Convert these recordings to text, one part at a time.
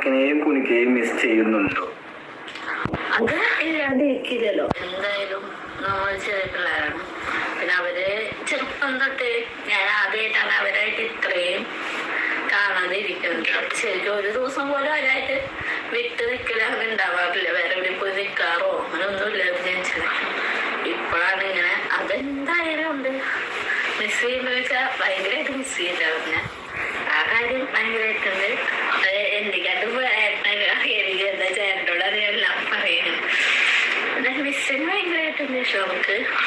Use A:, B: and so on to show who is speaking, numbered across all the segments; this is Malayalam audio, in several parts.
A: വർക്കിനെയും കുനിക്കുകയും മിസ് ചെയ്യുന്നുണ്ടോ?
B: അത് ഇല്ലാണ്ടിരിക്കില്ലല്ലോ എന്തായാലും നമ്മൾ പിന്നെ അവർ ചെറുപ്പം തൊട്ട് ഞാൻ ആദ്യമായിട്ടാണ് അവരായിട്ട് ഇത്രയും കാണാതെ ഇരിക്കുന്നത് ശരിക്കും ഒരു ദിവസം പോലും അവരായിട്ട് വിട്ട് നിൽക്കലാണ് ഉണ്ടാവാറില്ല. വേറെ എവിടെ പോയി നിൽക്കാറോ അങ്ങനെ ഒന്നുമില്ല വിചാരിച്ചത്. ഇപ്പോഴാണ് ഇങ്ങനെ അതെന്തായാലും ഉണ്ട്. മിസ് ചെയ്യുമ്പോൾ വെച്ചാൽ ഭയങ്കരമായിട്ട് മിസ് അവനെ ആ കാര്യം ഭയങ്കരമായിട്ടുണ്ട്. എനിക്ക്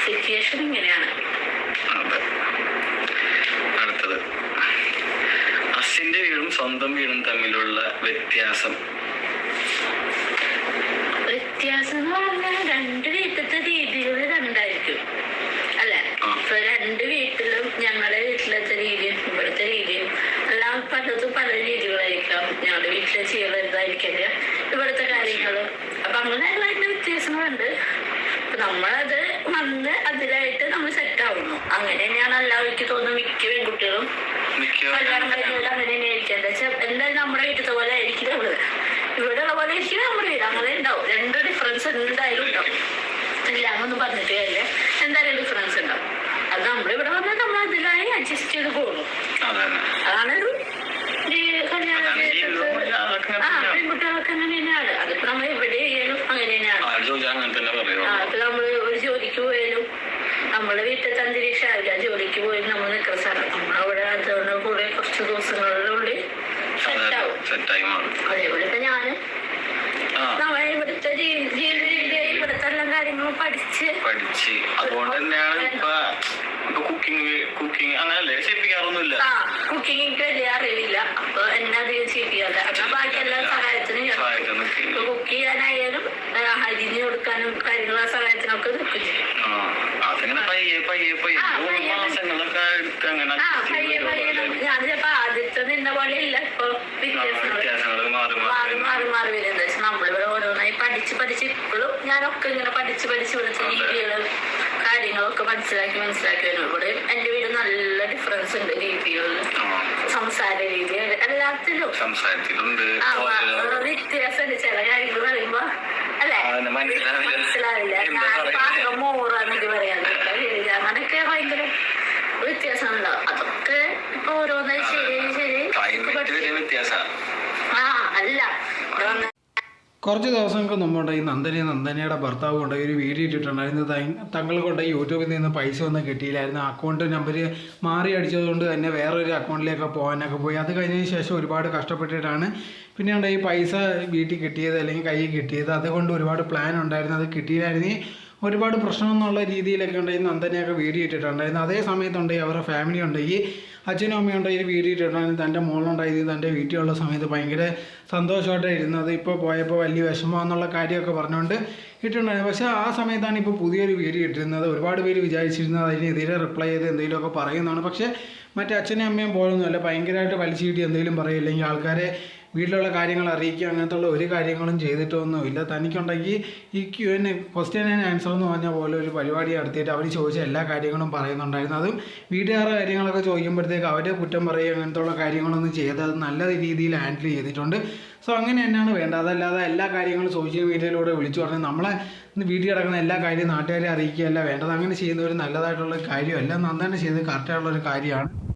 B: സിറ്റുവേഷൻ ഇങ്ങനെയാണ്.
A: അടുത്തത്. അസിന്റെ വീടും സ്വന്തം വീടും തമ്മിലുള്ള വ്യത്യാസം
B: എന്ന് പറഞ്ഞാൽ രണ്ട് വീട്ടിലത്തെ രീതികൾ രണ്ടായിരിക്കും അല്ലെ
A: ആ.
B: ഇപ്പൊ രണ്ട് വീട്ടിലും ഞങ്ങളുടെ വീട്ടിലത്തെ രീതിയും ഇവിടുത്തെ രീതിയും എല്ലാം പലതും പല രീതികളായിരിക്കാം ചെയ്യലുണ്ടായിരിക്കില്ല ഇവിടുത്തെ കാര്യങ്ങളും. അപ്പൊ അങ്ങനെ അതിന്റെ വ്യത്യാസങ്ങളുണ്ട്. അപ്പൊ നമ്മളത് വന്ന് അതിലായിട്ട് നമ്മൾ സെറ്റ് ആവുന്നു. അങ്ങനെ തന്നെയാണ് എല്ലാവർക്കും തോന്നുന്നു മിക്ക പെൺകുട്ടികളും കല്യാണം കഴിഞ്ഞാൽ അങ്ങനെ തന്നെയായിരിക്കും എന്താ വെച്ചാൽ എന്തായാലും നമ്മുടെ വീട്ടിലത്തെ പോലെ ആയിരിക്കും ഇവിടെ ഇവിടെ ഉള്ള പോലെ ആയിരിക്കും നമ്മുടെ വീട്. അങ്ങനെ ഉണ്ടാവും. രണ്ട് ഡിഫറൻസ് എന്തായാലും ഉണ്ടാവും. അങ്ങൊന്നും പറഞ്ഞിട്ട് കാര്യമില്ല എന്തായാലും ഡിഫറൻസ് ഉണ്ടാവും. അത് നമ്മളിവിടെ വന്നാൽ നമ്മൾ അതിലായി അഡ്ജസ്റ്റ് ചെയ്ത് പോകുന്നു
A: അതെ
B: അതാണൊരു ഈ കല്യാണ
A: അതാണ് ജീവിതം. അതൊക്കെ
B: ആ
A: തന്നെയാണ്.
B: പെൺകുട്ടികളൊക്കെ അങ്ങനെ തന്നെയാണ് അതിപ്പോ നമ്മൾ എവിടെ ചെയ്യാനും അങ്ങനെ ആ നമ്മൾ ഒരു ജോലിക്ക് പോയാലും നമ്മളെ വീട്ടിലത്തെ അന്തരീക്ഷം ആവില്ല ജോലിക്ക് പോയി നമ്മൾ നിൽക്കുന്ന സ്ഥലം. അവിടെ അതുകൊണ്ട് കൂടെ കുറച്ച് ദിവസങ്ങളിലുള്ളിൽ സെറ്റ് ആവും. അതേപോലെ ഇപ്പൊ ഞാനും നമ്മളെ ഇവിടുത്തെ ജീ- ജീവിത രീതിയായി ഇവിടുത്തെ എല്ലാ കാര്യങ്ങളും പഠിച്ച്
A: പഠിച്ച്. അതുകൊണ്ട് തന്നെയാണ് ഇപ്പൊ കുക്കിംഗ് കുക്കിംഗ് അങ്ങനല്ലേ ചെയ്യിപ്പിക്കാറൊന്നുമില്ല.
B: ആ കുക്കിംഗ് എനിക്ക് വലിയ അറിവില്ല. അപ്പൊ എന്നെ അധികം ചെയ്യിപ്പിക്കാതെ എന്നാ ബാക്കി എല്ലാ സഹായത്തിനും കുക്ക് ചെയ്യാനായാലും ആ, അരിഞ്ഞു കൊടുക്കാനും കാര്യങ്ങളും സഹായത്തിനൊക്കെ നിൽക്കും ചിലപ്പോ ആദ്യത്തെ നിന്ന പോലെ ഇല്ല ഇപ്പൊ വ്യത്യാസങ്ങൾ
A: മാറി
B: മാറി
A: മാറി
B: വരുന്നത് നമ്മളിവിടെ ഓരോന്നായി പഠിച്ച് പഠിച്ച് ഇപ്പോഴും ഞാനൊക്കെ ഇങ്ങനെ പഠിച്ച് പഠിച്ച് ഇവിടുത്തെ രീതികളും കാര്യങ്ങളൊക്കെ മനസ്സിലാക്കി മനസ്സിലാക്കി വരും ഇവിടെ എന്റെ വീട് നല്ല ഡിഫറൻസ് ഉണ്ട് രീതികളിൽ സംസാര രീതി എല്ലാത്തിലും.
A: സംസാരത്തിലുണ്ട്.
B: വ്യത്യാസമുണ്ട്. ചില കാര്യങ്ങൾ പറയുമ്പോ Ay, claro.
C: കുറച്ച് ദിവസങ്ങൾക്ക് മുമ്പുണ്ട് ഈ നന്ദനി നന്ദനയുടെ ഭർത്താവ് കൊണ്ട് ഒരു വീഡിയോ ഇട്ടിട്ടുണ്ടായിരുന്നു. തങ്ങൾ കൊണ്ട് യൂട്യൂബിൽ നിന്ന് പൈസ ഒന്നും കിട്ടിയില്ലായിരുന്നു. അക്കൗണ്ട് നമ്പർ മാറി അടിച്ചതുകൊണ്ട് തന്നെ വേറൊരു അക്കൗണ്ടിലേക്ക് പോകാനൊക്കെ പോയി. അത് കഴിഞ്ഞതിന് ശേഷം ഒരുപാട് കഷ്ടപ്പെട്ടിട്ടാണ് പിന്നെയുണ്ട് ഈ പൈസ വീട്ടിൽ കിട്ടിയത് അല്ലെങ്കിൽ കയ്യിൽ കിട്ടിയത്. അതുകൊണ്ട് ഒരുപാട് പ്ലാൻ ഉണ്ടായിരുന്നു. അത് കിട്ടിയില്ലായിരുന്നെങ്കിൽ ഒരുപാട് പ്രശ്നം എന്നുള്ള രീതിയിലൊക്കെ ഉണ്ടായിരുന്നു നന്ദനെയൊക്കെ വീഡിയോ ഇട്ടിട്ടുണ്ടായിരുന്നു. അതേ സമയത്തുണ്ടെങ്കിൽ അവരുടെ ഫാമിലി ഉണ്ടെങ്കിൽ അച്ഛനും അമ്മയും ഉണ്ടെങ്കിൽ വീഡിയോ ഇട്ടിട്ടുണ്ടായിരുന്നു. തന്റെ മോളുണ്ടായത് തന്റെ വീട്ടിലുള്ള സമയത്ത് ഭയങ്കര സന്തോഷമായിട്ട് ഇരുന്നത്. ഇപ്പോൾ പോയപ്പോൾ വലിയ വിഷമം എന്നുള്ള കാര്യമൊക്കെ പറഞ്ഞുകൊണ്ട് ഇട്ടിട്ടുണ്ടായിരുന്നു. പക്ഷേ ആ സമയത്താണ് ഇപ്പോൾ പുതിയൊരു വീഡിയോ ഇട്ടിരുന്നത്. ഒരുപാട് പേര് വിചാരിച്ചിരുന്നത് അതിനെതിരെ റിപ്ലൈ ചെയ്ത് എന്തെങ്കിലുമൊക്കെ പറയുന്നതാണ് പക്ഷേ മറ്റേ അച്ഛനും അമ്മയും പോലൊന്നുമല്ല. ഭയങ്കരമായിട്ട് വലിച്ചു കിട്ടി എന്തെങ്കിലും പറയും അല്ലെങ്കിൽ ആൾക്കാരെ വീട്ടിലുള്ള കാര്യങ്ങൾ അറിയിക്കുക അങ്ങനത്തുള്ള ഒരു കാര്യങ്ങളും ചെയ്തിട്ടൊന്നുമില്ല തനിക്കുണ്ടെങ്കിൽ ഈ Q and question and answer എന്ന് പറഞ്ഞ പോലെ ഒരു പരിപാടി നടത്തിയിട്ട് അവർ ചോദിച്ച എല്ലാ കാര്യങ്ങളും പറയുന്നുണ്ടായിരുന്നു. അതും വീട്ടുകാരുടെ കാര്യങ്ങളൊക്കെ ചോദിക്കുമ്പോഴത്തേക്ക് അവരെ കുറ്റം പറയുക അങ്ങനത്തുള്ള കാര്യങ്ങളൊന്നും ചെയ്ത് അത് നല്ല രീതിയിൽ ഹാൻഡിൽ ചെയ്തിട്ടുണ്ട്. സോ അങ്ങനെ തന്നെയാണ് വേണ്ടത്. അതല്ലാതെ എല്ലാ കാര്യങ്ങളും സോഷ്യൽ മീഡിയയിലൂടെ വിളിച്ചു പറഞ്ഞ് നമ്മളെ വീട്ടിൽ കിടക്കുന്ന എല്ലാ കാര്യവും നാട്ടുകാരെ അറിയിക്കുകയല്ല വേണ്ടത്. അങ്ങനെ ചെയ്യുന്ന ഒരു നല്ലതായിട്ടുള്ള കാര്യമല്ല. നന്നായിട്ട് ചെയ്ത് കറക്റ്റായിട്ടുള്ള ഒരു കാര്യമാണ്.